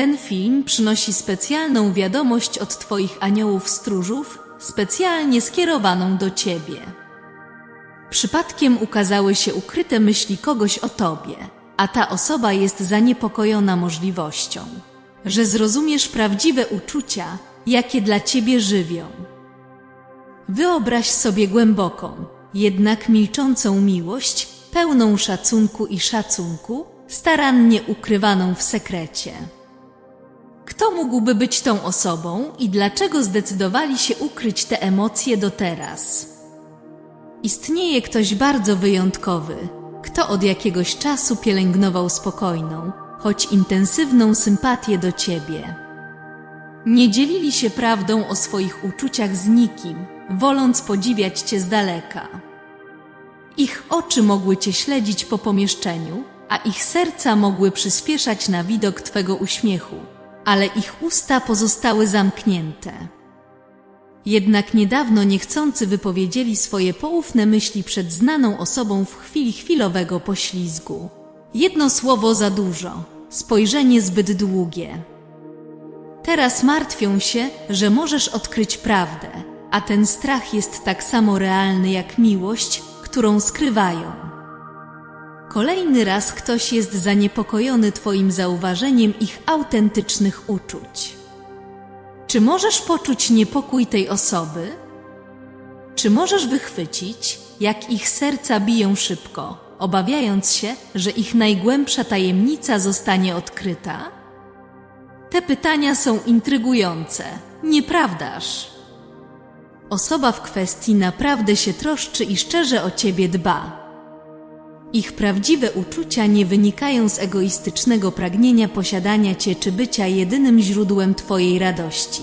Ten film przynosi specjalną wiadomość od Twoich aniołów stróżów, specjalnie skierowaną do Ciebie. Przypadkiem ukazały się ukryte myśli kogoś o Tobie, a ta osoba jest zaniepokojona możliwością, że zrozumiesz prawdziwe uczucia, jakie dla Ciebie żywią. Wyobraź sobie głęboką, jednak milczącą miłość, pełną szacunku i szacunku, starannie ukrywaną w sekrecie. Kto mógłby być tą osobą i dlaczego zdecydowali się ukryć te emocje do teraz? Istnieje ktoś bardzo wyjątkowy, kto od jakiegoś czasu pielęgnował spokojną, choć intensywną sympatię do ciebie. Nie dzielili się prawdą o swoich uczuciach z nikim, woląc podziwiać cię z daleka. Ich oczy mogły cię śledzić po pomieszczeniu, a ich serca mogły przyspieszać na widok twego uśmiechu, ale ich usta pozostały zamknięte. Jednak niedawno niechcący wypowiedzieli swoje poufne myśli przed znaną osobą w chwili chwilowego poślizgu. Jedno słowo za dużo, spojrzenie zbyt długie. Teraz martwią się, że możesz odkryć prawdę, a ten strach jest tak samo realny jak miłość, którą skrywają. Kolejny raz ktoś jest zaniepokojony Twoim zauważeniem ich autentycznych uczuć. Czy możesz poczuć niepokój tej osoby? Czy możesz wychwycić, jak ich serca biją szybko, obawiając się, że ich najgłębsza tajemnica zostanie odkryta? Te pytania są intrygujące, nieprawdaż? Osoba w kwestii naprawdę się troszczy i szczerze o ciebie dba. Ich prawdziwe uczucia nie wynikają z egoistycznego pragnienia posiadania cię czy bycia jedynym źródłem twojej radości.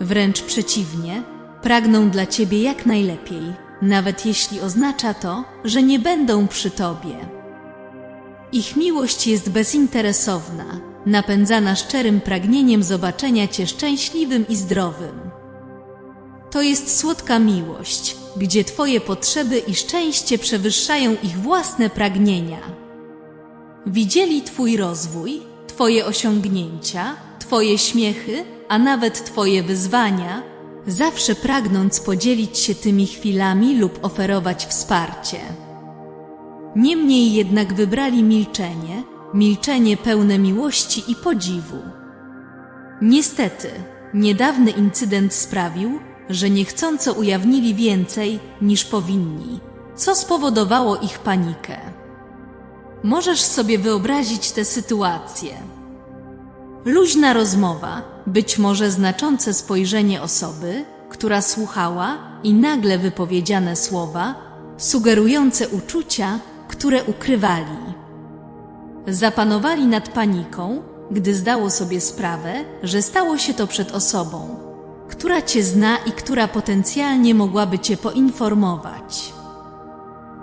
Wręcz przeciwnie, pragną dla ciebie jak najlepiej, nawet jeśli oznacza to, że nie będą przy tobie. Ich miłość jest bezinteresowna, napędzana szczerym pragnieniem zobaczenia cię szczęśliwym i zdrowym. To jest słodka miłość, gdzie Twoje potrzeby i szczęście przewyższają ich własne pragnienia. Widzieli Twój rozwój, Twoje osiągnięcia, Twoje śmiechy, a nawet Twoje wyzwania, zawsze pragnąc podzielić się tymi chwilami lub oferować wsparcie. Niemniej jednak wybrali milczenie, milczenie pełne miłości i podziwu. Niestety, niedawny incydent sprawił, że niechcąco ujawnili więcej niż powinni, co spowodowało ich panikę. Możesz sobie wyobrazić tę sytuację. Luźna rozmowa, być może znaczące spojrzenie osoby, która słuchała i nagle wypowiedziane słowa, sugerujące uczucia, które ukrywali. Zapanowali nad paniką, gdy zdało sobie sprawę, że stało się to przed osobą, która Cię zna i która potencjalnie mogłaby Cię poinformować.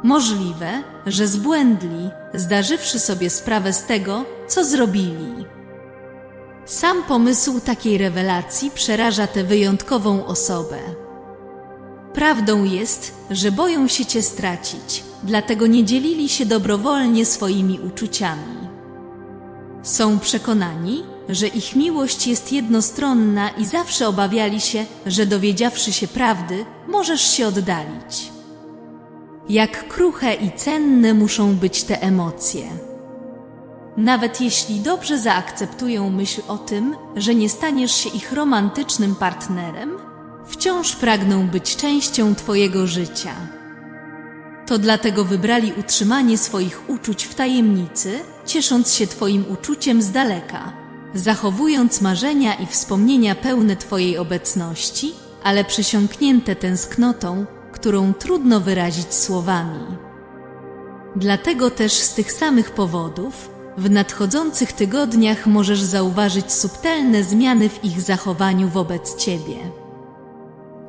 Możliwe, że zbłędli, zdarzywszy sobie sprawę z tego, co zrobili. Sam pomysł takiej rewelacji przeraża tę wyjątkową osobę. Prawdą jest, że boją się Cię stracić, dlatego nie dzielili się dobrowolnie swoimi uczuciami. Są przekonani, że ich miłość jest jednostronna i zawsze obawiali się, że dowiedziawszy się prawdy, możesz się oddalić. Jak kruche i cenne muszą być te emocje. Nawet jeśli dobrze zaakceptują myśl o tym, że nie staniesz się ich romantycznym partnerem, wciąż pragną być częścią Twojego życia. To dlatego wybrali utrzymanie swoich uczuć w tajemnicy, ciesząc się Twoim uczuciem z daleka, zachowując marzenia i wspomnienia pełne Twojej obecności, ale przesiąknięte tęsknotą, którą trudno wyrazić słowami. Dlatego też z tych samych powodów w nadchodzących tygodniach możesz zauważyć subtelne zmiany w ich zachowaniu wobec Ciebie.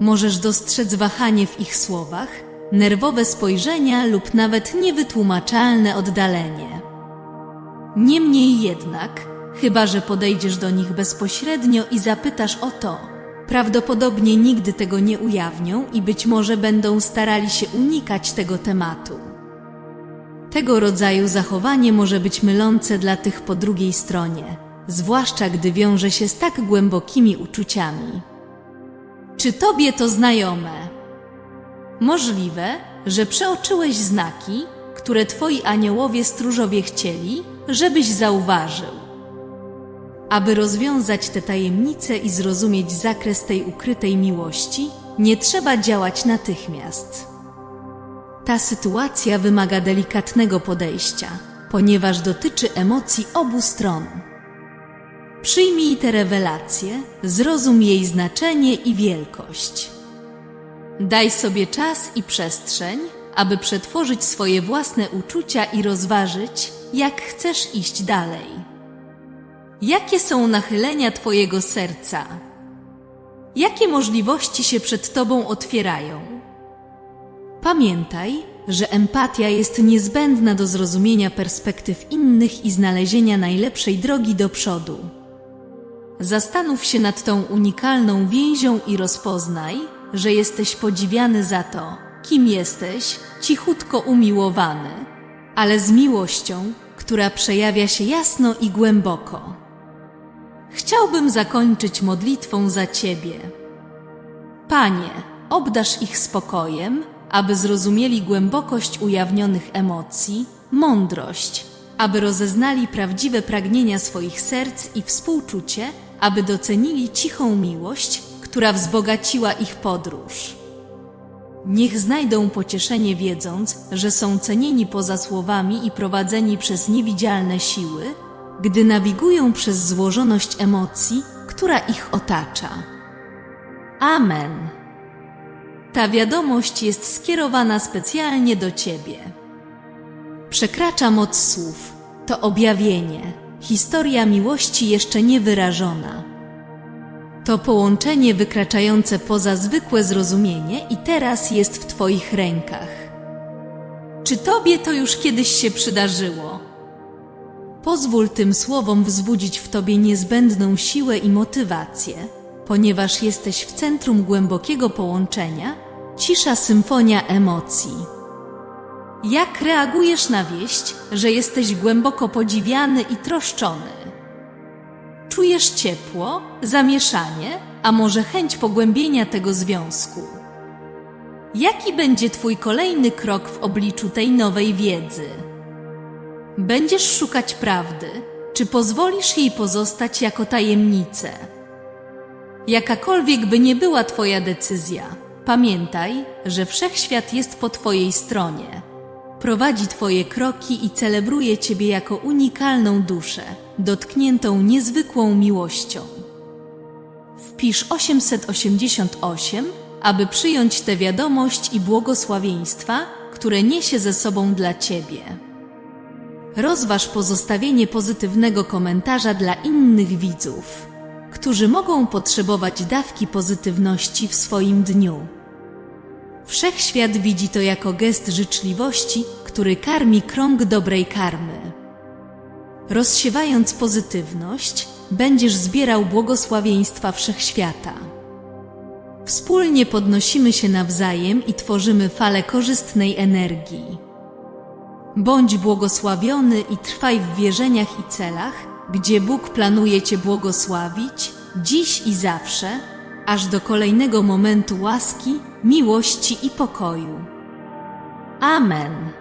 Możesz dostrzec wahanie w ich słowach, nerwowe spojrzenia lub nawet niewytłumaczalne oddalenie. Niemniej jednak, chyba że podejdziesz do nich bezpośrednio i zapytasz o to, prawdopodobnie nigdy tego nie ujawnią i być może będą starali się unikać tego tematu. Tego rodzaju zachowanie może być mylące dla tych po drugiej stronie, zwłaszcza gdy wiąże się z tak głębokimi uczuciami. Czy tobie to znajome? Możliwe, że przeoczyłeś znaki, które twoi aniołowie stróżowie chcieli, żebyś zauważył. Aby rozwiązać te tajemnice i zrozumieć zakres tej ukrytej miłości, nie trzeba działać natychmiast. Ta sytuacja wymaga delikatnego podejścia, ponieważ dotyczy emocji obu stron. Przyjmij tę rewelację, zrozum jej znaczenie i wielkość. Daj sobie czas i przestrzeń, aby przetworzyć swoje własne uczucia i rozważyć, jak chcesz iść dalej. Jakie są nachylenia Twojego serca? Jakie możliwości się przed Tobą otwierają? Pamiętaj, że empatia jest niezbędna do zrozumienia perspektyw innych i znalezienia najlepszej drogi do przodu. Zastanów się nad tą unikalną więzią i rozpoznaj, że jesteś podziwiany za to, kim jesteś, cichutko umiłowany, ale z miłością, która przejawia się jasno i głęboko. Chciałbym zakończyć modlitwą za Ciebie. Panie, obdasz ich spokojem, aby zrozumieli głębokość ujawnionych emocji, mądrość, aby rozeznali prawdziwe pragnienia swoich serc i współczucie, aby docenili cichą miłość, która wzbogaciła ich podróż. Niech znajdą pocieszenie wiedząc, że są cenieni poza słowami i prowadzeni przez niewidzialne siły, gdy nawigują przez złożoność emocji, która ich otacza. Amen. Ta wiadomość jest skierowana specjalnie do Ciebie. Przekracza moc słów. To objawienie, historia miłości jeszcze niewyrażona. To połączenie wykraczające poza zwykłe zrozumienie i teraz jest w Twoich rękach. Czy Tobie to już kiedyś się przydarzyło? Pozwól tym słowom wzbudzić w Tobie niezbędną siłę i motywację, ponieważ jesteś w centrum głębokiego połączenia, cisza symfonia emocji. Jak reagujesz na wieść, że jesteś głęboko podziwiany i troszczony? Czujesz ciepło, zamieszanie, a może chęć pogłębienia tego związku? Jaki będzie Twój kolejny krok w obliczu tej nowej wiedzy? Będziesz szukać prawdy, czy pozwolisz jej pozostać jako tajemnicę? Jakakolwiek by nie była Twoja decyzja, pamiętaj, że wszechświat jest po Twojej stronie. Prowadzi Twoje kroki i celebruje Ciebie jako unikalną duszę, dotkniętą niezwykłą miłością. Wpisz 888, aby przyjąć tę wiadomość i błogosławieństwa, które niesie ze sobą dla Ciebie. Rozważ pozostawienie pozytywnego komentarza dla innych widzów, którzy mogą potrzebować dawki pozytywności w swoim dniu. Wszechświat widzi to jako gest życzliwości, który karmi krąg dobrej karmy. Rozsiewając pozytywność, będziesz zbierał błogosławieństwa wszechświata. Wspólnie podnosimy się nawzajem i tworzymy falę korzystnej energii. Bądź błogosławiony i trwaj w wierzeniach i celach, gdzie Bóg planuje Cię błogosławić, dziś i zawsze, aż do kolejnego momentu łaski, miłości i pokoju. Amen.